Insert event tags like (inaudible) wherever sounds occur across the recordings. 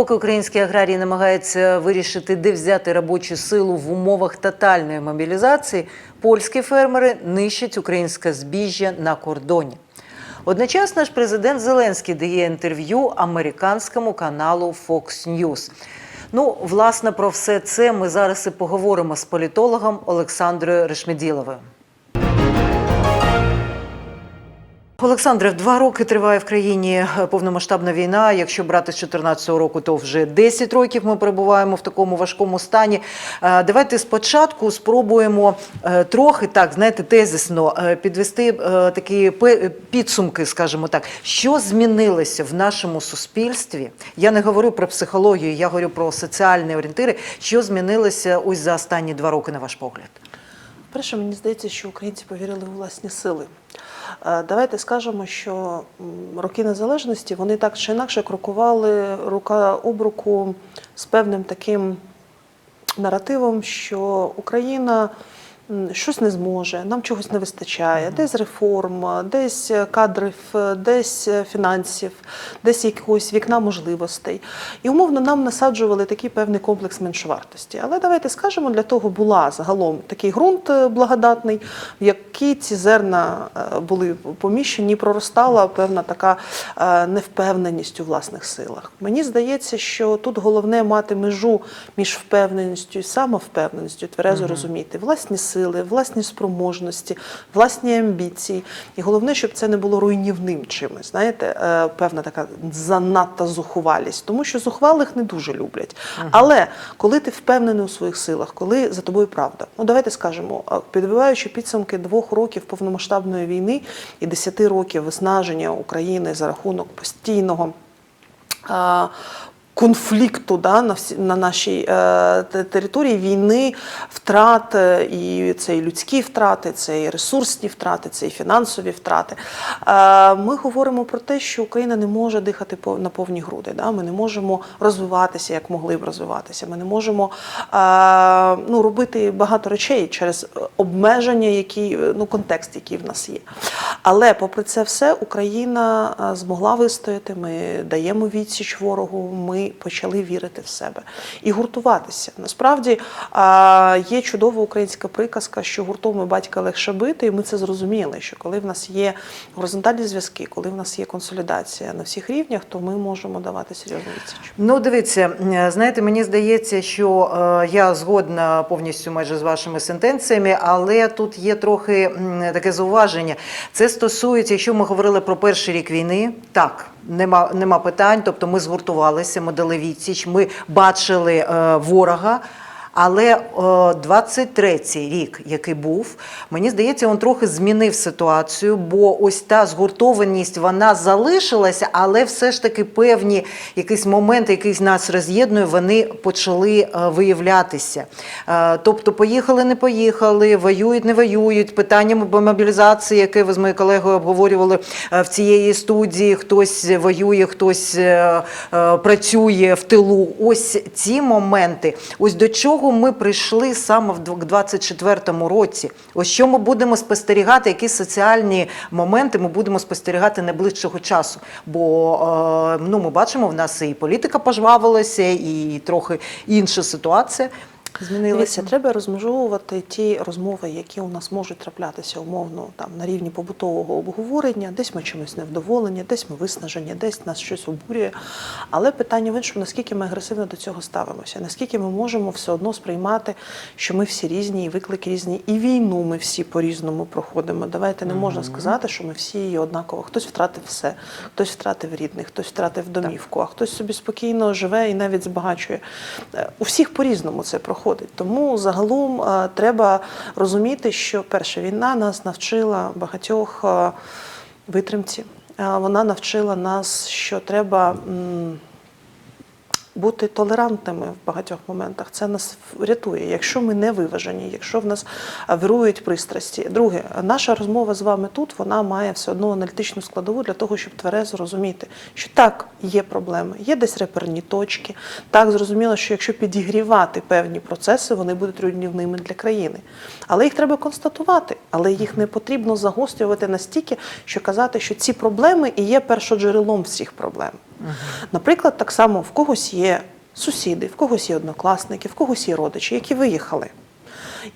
поки українські аграрії намагаються вирішити, де взяти робочу силу в умовах тотальної мобілізації, польські фермери нищать українське збіжжя на кордоні. Одночасно ж президент Зеленський дає інтерв'ю американському каналу Fox News. Ну, власне, про все це ми зараз і поговоримо з політологом Олександрою Решмеділовою. Олександре, два роки триває в країні повномасштабна війна. Якщо брати з 2014 року, то вже 10 років ми перебуваємо в такому важкому стані. Е, Давайте спочатку спробуємо е, трохи так, знаєте, тезисно е, підвести е, такі підсумки, скажімо так, що змінилося в нашому суспільстві. Я не говорю про психологію, я говорю про соціальні орієнтири. Що змінилося ось за останні два роки, на ваш погляд? Перше, мені здається, що українці повірили у власні сили. Е, Давайте скажемо, що роки незалежності вони так чи інакше крокували рука об руку з певним таким наративом, що Україна щось не зможе, нам чогось не вистачає, десь реформ, десь кадрів, десь фінансів, десь якогось вікна можливостей. І умовно нам насаджували такий певний комплекс меншовартості. Але давайте скажемо, для того була загалом такий ґрунт е, благодатний, в який ці зерна е, були поміщені, і проростала певна така е, невпевненість у власних силах. Мені здається, що тут головне мати межу між впевненістю і самовпевненістю, тверезо розуміти власні сили, власні спроможності, власні амбіції. І головне, щоб це не було руйнівним чимось. Знаєте, е, певна така занадта зухвалість, тому що зухвалих не дуже люблять. Але коли ти впевнений у своїх силах, коли за тобою правда, ну давайте скажемо, підбиваючи підсумки двох років повномасштабної війни і десяти років виснаження України за рахунок постійного. Конфлікту да, на, всі, на нашій е, території війни, втрат, е, і це і людські втрати, це і ресурсні втрати, це і фінансові втрати. Е, ми говоримо про те, що Україна не може дихати на повні груди. Да? Ми не можемо розвиватися, як могли б розвиватися. Ми не можемо е, ну, робити багато речей через обмеження, які, ну, контекст, який в нас є. Але попри це все, Україна е, змогла вистояти. Ми даємо відсіч ворогу. Ми почали вірити в себе і гуртуватися. Насправді є чудова українська приказка, що гуртом і батька легше бити, і ми це зрозуміли. Що коли в нас є горизонтальні зв'язки, коли в нас є консолідація на всіх рівнях, то ми можемо давати серйозну відсіч. Ну, дивіться, знаєте, мені здається, що е, я згодна повністю майже з вашими сентенціями, але тут є трохи таке зауваження. Це стосується, якщо ми говорили про перший рік війни, так. Нема, нема питань, тобто ми згуртувалися, ми дали відсіч, ми бачили е, ворога. Але е, 23-й рік, який був, мені здається, він трохи змінив ситуацію, бо ось та згуртованість вона залишилася, але все ж таки певні якісь моменти, які нас роз'єднує, вони почали е, виявлятися. Е, тобто, поїхали, не поїхали, воюють, не воюють. Питання мобілізації, яке ви з моєю колегою обговорювали е, в цієї студії, хтось воює, хтось працює в тилу. Ось ці моменти. Ось до чого ми прийшли саме в 2024 році. Ось що ми будемо спостерігати, які соціальні моменти ми будемо спостерігати найближчого часу. Бо е, ну, ми бачимо, в нас і політика пожвавилася, і трохи інша ситуація змінилася. Дивіться, треба розмежовувати ті розмови, які у нас можуть траплятися умовно там на рівні побутового обговорення. Десь ми чимось невдоволені, десь ми виснажені, десь нас щось обурює. Але питання в іншому, наскільки ми агресивно до цього ставимося, наскільки ми можемо все одно сприймати, що ми всі різні, і виклики різні, і війну ми всі по-різному проходимо. Давайте не можна сказати, що ми всі її однаково. Хтось втратив все, хтось втратив рідних, хтось втратив домівку, а хтось собі спокійно живе і навіть збагачує. Е, У всіх по-різному це проходить. Тому загалом е, треба розуміти, що перша війна нас навчила багатьох е, витримці. Е, Вона навчила нас, що треба. Бути толерантними в багатьох моментах. Це нас рятує, якщо ми не виважені, якщо в нас вирують пристрасті. Друге, наша розмова з вами тут вона має все одно аналітичну складову для того, щоб тверезо розуміти, що так, є проблеми, є десь реперні точки. Так, зрозуміло, що якщо підігрівати певні процеси, вони будуть руйнівними для країни. Але їх треба констатувати, але їх не потрібно загострювати настільки, що казати, що ці проблеми і є першоджерелом всіх проблем. Наприклад, так само в когось є сусіди, в когось є однокласники, в когось є родичі, які виїхали.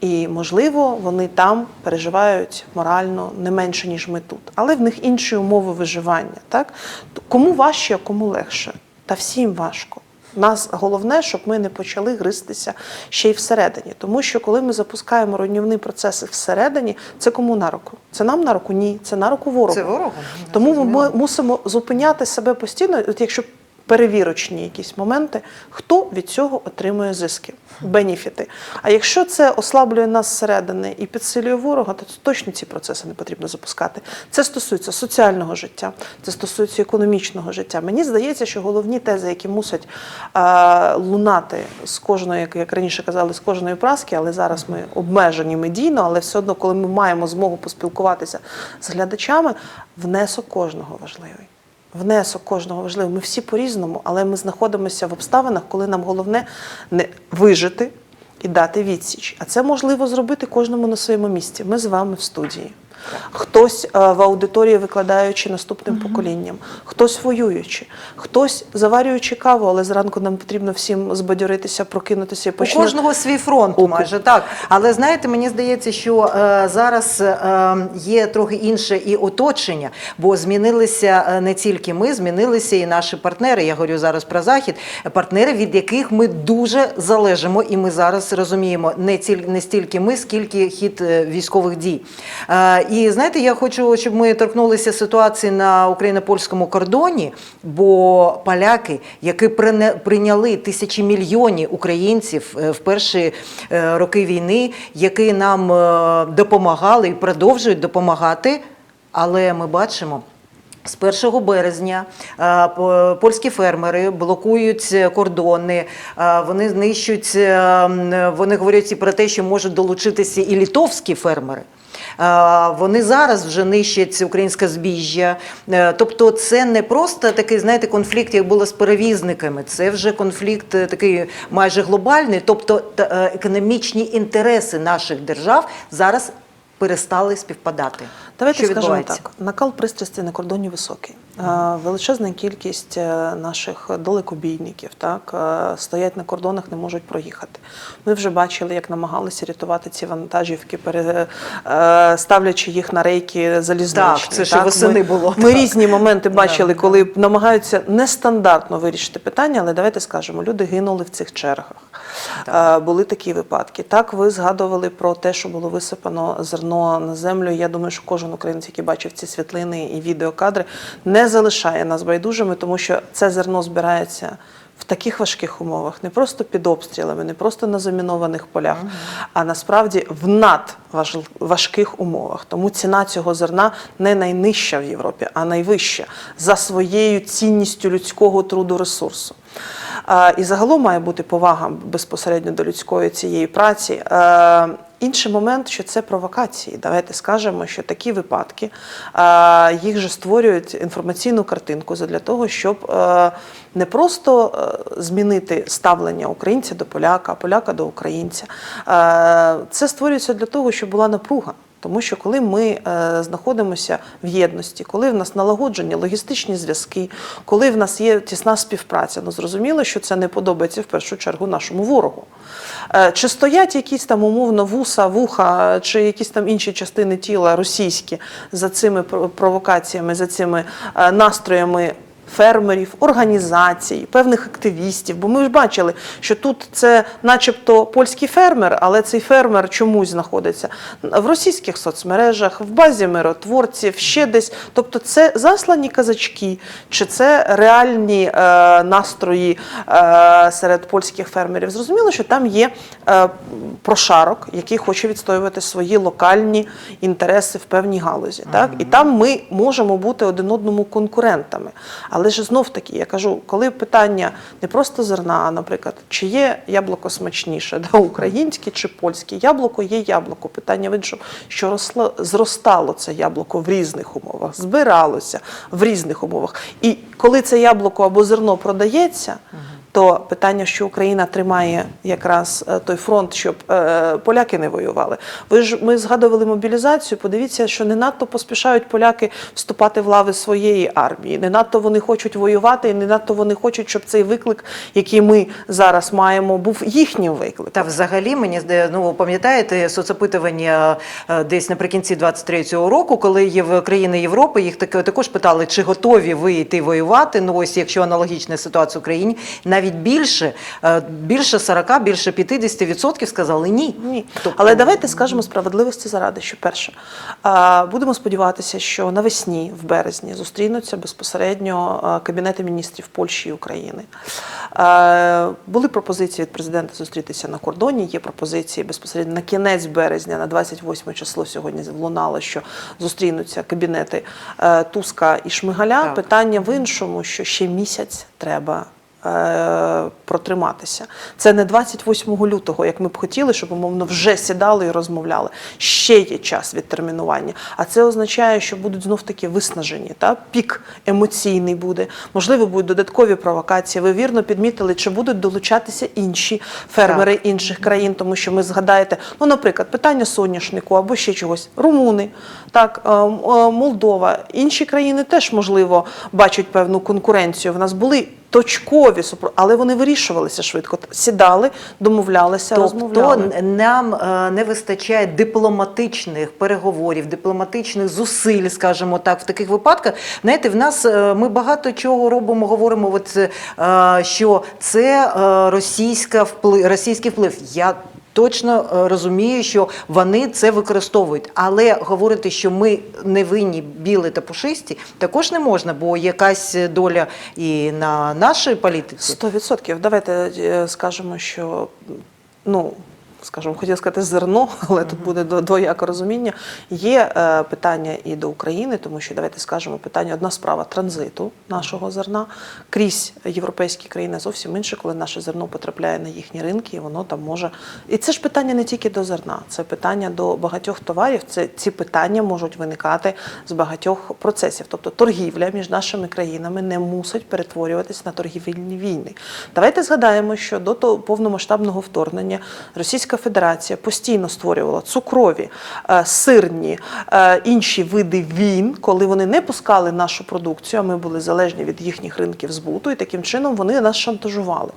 І, можливо, вони там переживають морально не менше, ніж ми тут. Але в них інші умови виживання. Так? Кому важче, а кому легше? Та всім важко. Нас головне, щоб ми не почали гристися ще й всередині. Тому що коли ми запускаємо руйнівні процеси всередині, це кому на руку? Це нам на руку? Ні, це на руку ворогу. Це ворогу? Тому ми мусимо зупиняти себе постійно, от якщо перевірочні якісь моменти, хто від цього отримує зиски, бенефіти. А якщо це ослаблює нас зсередини і підсилює ворога, то точно ці процеси не потрібно запускати. Це стосується соціального життя, це стосується економічного життя. Мені здається, що головні тези, які мусять е, лунати з кожної, як, як раніше казали, з кожної праски, але зараз ми обмежені медійно, але все одно, коли ми маємо змогу поспілкуватися з глядачами, внесок кожного важливий. Внесок кожного важливий. Ми всі по-різному, але ми знаходимося в обставинах, коли нам головне не вижити і дати відсіч. А це можливо зробити кожному на своєму місці. Ми з вами в студії. Хтось е, в аудиторії викладаючи наступним поколінням, хтось воюючи, хтось заварюючи каву, але зранку нам потрібно всім збадьоритися, прокинутися і У кожного свій фронт, Оку. майже так. Але знаєте, мені здається, що е, зараз е, є трохи інше і оточення, бо змінилися е, не тільки ми, змінилися і наші партнери. Я говорю зараз про захід, партнери, від яких ми дуже залежимо, і ми зараз розуміємо не тільки не стільки ми, скільки хід е, військових дій. Е, і знаєте, я хочу, щоб ми торкнулися ситуації на україно-польському кордоні, бо поляки, які прийняли тисячі мільйонів українців е, в перші е, роки війни, які нам е, допомагали і продовжують допомагати, але ми бачимо. З 1 березня польські фермери блокують кордони, вони знищують, вони говорять і про те, що можуть долучитися і літовські фермери. Е, Вони зараз вже нищать українське збіжжя. Е, Тобто, це не просто такий, знаєте, конфлікт, як було з перевізниками. Це вже конфлікт е, такий майже глобальний. Тобто, економічні інтереси наших держав зараз перестали співпадати. Давайте що скажемо так: накал пристрасті на кордоні високий. Е, Величезна кількість е, наших далекобійників так е, стоять на кордонах, не можуть проїхати. Ми вже бачили, як намагалися рятувати ці вантажівки, ставлячи їх на рейки залізничні. Так, це ще восени ми, було, Ми так. різні моменти бачили, коли намагаються нестандартно вирішити питання, але давайте скажемо, люди гинули в цих чергах. Е, Були такі випадки. Так, ви згадували про те, що було висипано зерно на землю. Я думаю, що кожен українець, який бачив ці світлини і відеокадри, не залишає нас байдужими, тому що це зерно збирається. В таких важких умовах, не просто під обстрілами, не просто на замінованих полях, а насправді в надважких умовах. Тому ціна цього зерна не найнижча в Європі, а найвища за своєю цінністю людського труду ресурсу. Е, І загалом має бути повага безпосередньо до людської цієї праці. Інший момент, що це провокації. Давайте скажемо, що такі випадки е, їх же створюють інформаційну картинку для того, щоб е, не просто е, змінити ставлення українця до поляка, поляка до українця. Це створюється для того, щоб була напруга. Тому що коли ми е, знаходимося в єдності, коли в нас налагоджені логістичні зв'язки, коли в нас є тісна співпраця, ну зрозуміло, що це не подобається в першу чергу нашому ворогу. Е, чи стоять якісь там умовно вуса, вуха, чи якісь там інші частини тіла російські за цими пр- провокаціями, за цими е, настроями фермерів, організацій, певних активістів. Бо ми ж бачили, що тут це, начебто, польський фермер, але цей фермер чомусь знаходиться в російських соцмережах, в базі миротворців, ще десь. Тобто, це заслані казачки, чи це реальні е, настрої е, серед польських фермерів. Зрозуміло, що там є е, прошарок, який хоче відстоювати свої локальні інтереси в певній галузі. Так? І там ми можемо бути один одному конкурентами. Але ж знов таки, я кажу, коли питання не просто зерна, а, наприклад, чи є яблуко смачніше, (laughs) да, українське чи польське, яблуко є яблуко. Питання в іншому, що росло, зростало це яблуко в різних умовах, збиралося в різних умовах. І коли це яблуко або зерно продається, то питання, що Україна тримає якраз е, той фронт, щоб е, поляки не воювали. Ви ж ми згадували мобілізацію. Подивіться, що не надто поспішають поляки вступати в лави своєї армії. Не надто вони хочуть воювати, і не надто вони хочуть, щоб цей виклик, який ми зараз маємо, був їхнім викликом. Та взагалі мені ну пам'ятаєте соцопитування е, десь наприкінці 23-го року, коли є в країни Європи, їх також питали, чи готові ви йти воювати. Ну ось якщо аналогічна ситуація в Україні, навіть більше, е, більше 40, більше 50% сказали ні. Ні, Тобто- але давайте скажемо справедливості заради, що перше будемо сподіватися, що навесні, в березні, зустрінуться безпосередньо кабінети міністрів Польщі і України. Були пропозиції від президента зустрітися на кордоні. Є пропозиції безпосередньо на кінець березня, на 28 число сьогодні лунало, що зустрінуться кабінети е, Туска і Шмигаля. Так. Питання в іншому, що ще місяць треба протриматися. Це не 28 лютого, як ми б хотіли, щоб умовно вже сідали і розмовляли. Ще є час відтермінування. А це означає, що будуть знов таки виснажені. Та? Пік емоційний буде. Можливо, будуть додаткові провокації. Ви вірно підмітили, чи будуть долучатися інші фермери інших країн, тому що ми згадаєте, ну, наприклад, питання соняшнику або ще чогось. Румуни, так, е, е, Молдова, інші країни теж можливо бачать певну конкуренцію. В нас були. Точкові але вони вирішувалися швидко. Сідали, домовлялися, Тобто розмовляли. нам е, не вистачає дипломатичних переговорів, дипломатичних зусиль, скажімо так, в таких випадках. Знаєте, в нас ми багато чого робимо, говоримо, от, що це російська вплив, російський вплив. Я Точно е, розумію, що вони це використовують, але говорити, що ми не винні білі та пушисті, також не можна, бо якась доля і на нашій політиці. Сто відсотків. Давайте е, скажемо, що ну. Скажімо, хотіла сказати зерно, (laughs) але тут буде двояке розуміння. Є е, питання і до України, тому що давайте скажемо питання одна справа транзиту нашого зерна крізь європейські країни зовсім інше, коли наше зерно потрапляє на їхні ринки, і воно там може. І це ж питання не тільки до зерна, це питання до багатьох товарів. Це ці питання можуть виникати з багатьох процесів. Тобто торгівля між нашими країнами не мусить перетворюватись на торгівельні війни. Давайте згадаємо, що до того повномасштабного вторгнення Російська Федерація постійно створювала цукрові, е, сирні е, інші види війн, коли вони не пускали нашу продукцію, а ми були залежні від їхніх ринків збуту, і таким чином вони нас шантажували.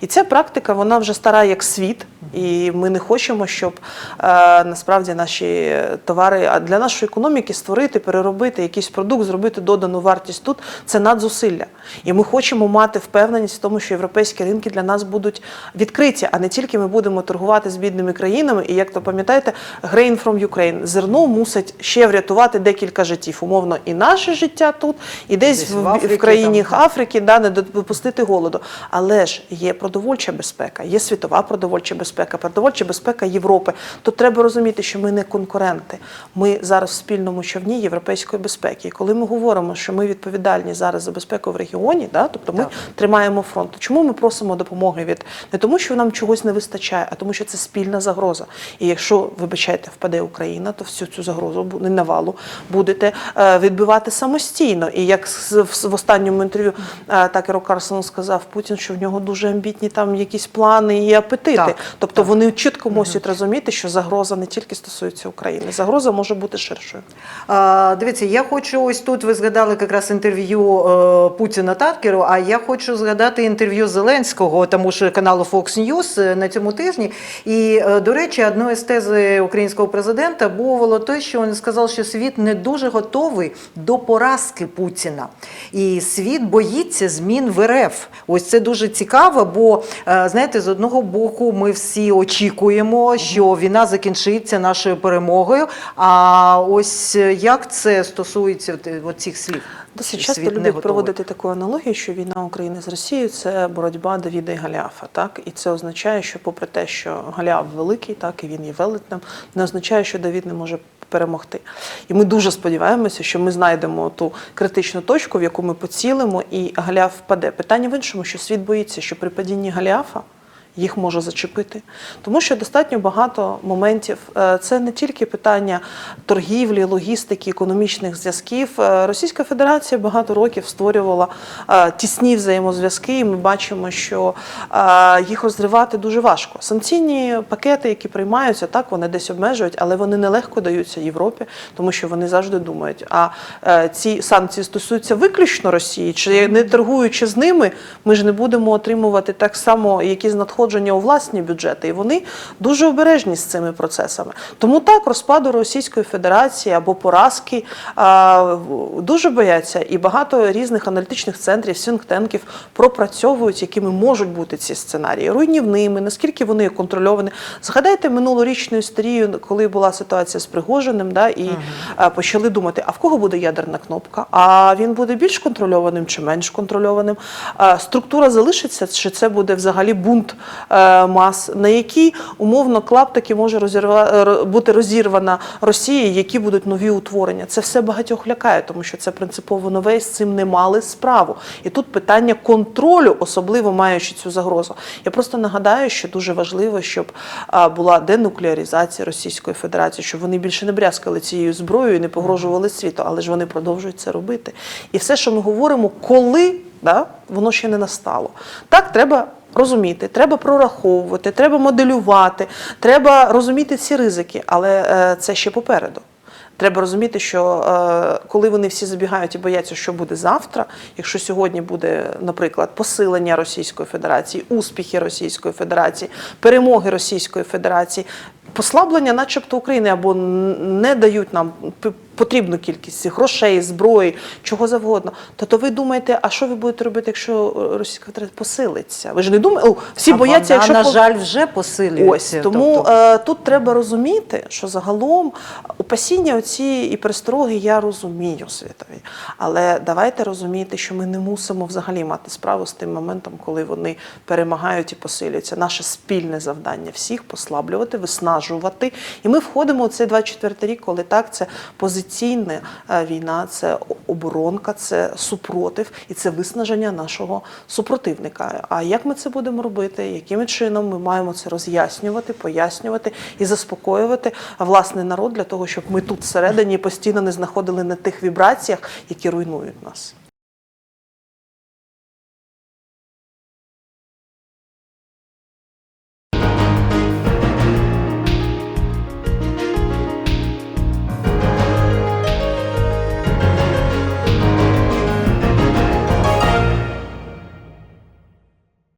І ця практика вона вже стара як світ, і ми не хочемо, щоб е, насправді наші товари а для нашої економіки створити, переробити якийсь продукт, зробити додану вартість тут це надзусилля. І ми хочемо мати впевненість в тому, що європейські ринки для нас будуть відкриті, а не тільки ми будемо торгувати з бідними країнами. І як то пам'ятаєте, grain from Ukraine. Зерно мусить ще врятувати декілька життів. Умовно, і наше життя тут, і десь, Десь в, в в, країні там. Африки, да, не допустити голоду. Але ж є продовольча безпека, є світова продовольча безпека, продовольча безпека Європи. То треба розуміти, що ми не конкуренти. Ми зараз в спільному човні європейської безпеки. І коли ми говоримо, що ми відповідальні зараз за безпеку в регіоні, да, тобто ми Так. тримаємо фронт. Чому ми просимо допомоги від не тому, що нам чогось не вистачає, а тому, що це спільна загроза. І якщо, вибачайте, впаде Україна, то всю цю загрозу не навалу будете е, відбивати самостійно. І як в, останньому інтерв'ю е, Такеру Карсону сказав Путін, що в нього дуже амбітні там якісь плани і апетити. Так, тобто вони чітко мусять розуміти, що загроза не тільки стосується України, загроза може бути ширшою. А, дивіться, я хочу ось тут. Ви згадали якраз інтерв'ю е, Путіна Таткеру. А я хочу згадати інтерв'ю Зеленського, тому що каналу Fox News е, на цьому тижні. І е, до речі, одною з тези українського президента було те, що він сказав, що світ не дуже готовий до поразки Путіна, і світ боїться змін в РФ. Ось це дуже цікаво, бо е, знаєте, з одного боку, ми всі очікуємо, що війна закінчиться нашою перемогою. А ось е, як це стосується е, цих слів? Досить часто люблять проводити таку аналогію, що війна України з Росією це боротьба Давіда і Галіафа. Так і це означає, що, попри те, що Галіаф великий, так і він є велетнем, не означає, що Давід не може перемогти. І ми дуже сподіваємося, що ми знайдемо ту критичну точку, в яку ми поцілимо, і Галіаф впаде. Питання в іншому, що світ боїться, що при падінні Галіафа їх може зачепити. Тому що достатньо багато моментів. Е, Це не тільки питання торгівлі, логістики, економічних зв'язків. Е, Російська Федерація багато років створювала е, тісні взаємозв'язки, і ми бачимо, що їх розривати дуже важко. Санкційні пакети, які приймаються, так вони десь обмежують, але вони нелегко даються Європі, тому що вони завжди думають, а ці санкції стосуються виключно Росії, чи не торгуючи з ними, ми ж не будемо отримувати так само якісь надходження у власні бюджети. І вони дуже обережні з цими процесами. Тому так розпаду Російської Федерації або поразки а, дуже бояться, і багато різних аналітичних центрів, сінктенків пропрацьовують, якими можуть бути ці сценарії, руйнівними, наскільки вони контрольовані. Згадайте минулорічну історію, коли була ситуація з Пригожиним, да, і а, почали думати, а в кого буде ядерна кнопка? А він буде більш контрольованим чи менш контрольованим? Структура залишиться, чи це буде взагалі бунт мас, на якій умовно клаптики може розірва, бути розірвана Росія, які будуть нові утворення. Це все багатьох лякає, тому що це принципово нове, і з цим не мали справу. І тут питання контролю, особливо маючи цю загрозу. Я просто нагадаю, що дуже важливо, щоб була денуклеаризація Російської Федерації, щоб вони більше не брязкали цією зброєю і не погрожували світу, але ж вони продовжують це робити. І все, що ми говоримо, коли да, воно ще не настало. Так, треба. Розуміти, треба прораховувати, треба моделювати, треба розуміти ці ризики, але е, це ще попереду. Треба розуміти, що е, коли вони всі забігають і бояться, що буде завтра, якщо сьогодні буде, наприклад, посилення Російської Федерації, успіхи Російської Федерації, перемоги Російської Федерації, послаблення, начебто України, або не дають нам потрібну кількість грошей, зброї, чого завгодно, то, то ви думаєте, а що ви будете робити, якщо е, Російська Федерація посилиться? Ви ж не думаєте, О, всі А бояться, вона, якщо на жаль, вже посилюється. Ось тому Тобто- е, тут треба розуміти, що загалом опасіння оці і перестороги я розумію світові. Але давайте розуміти, що ми не мусимо взагалі мати справу з тим моментом, коли вони перемагають і посилюються. Наше спільне завдання всіх послаблювати, виснажувати. І ми входимо у цей 24 рік, коли так це позиційна е, війна, це оборонка, це супротив і це виснаження нашого супротивника. А як ми це будемо робити? Яким чином ми маємо це роз'яснювати, пояснювати і заспокоювати власний народ для того, щоб ми тут всередині постійно не знаходили на тих вібраціях, які руйнують нас.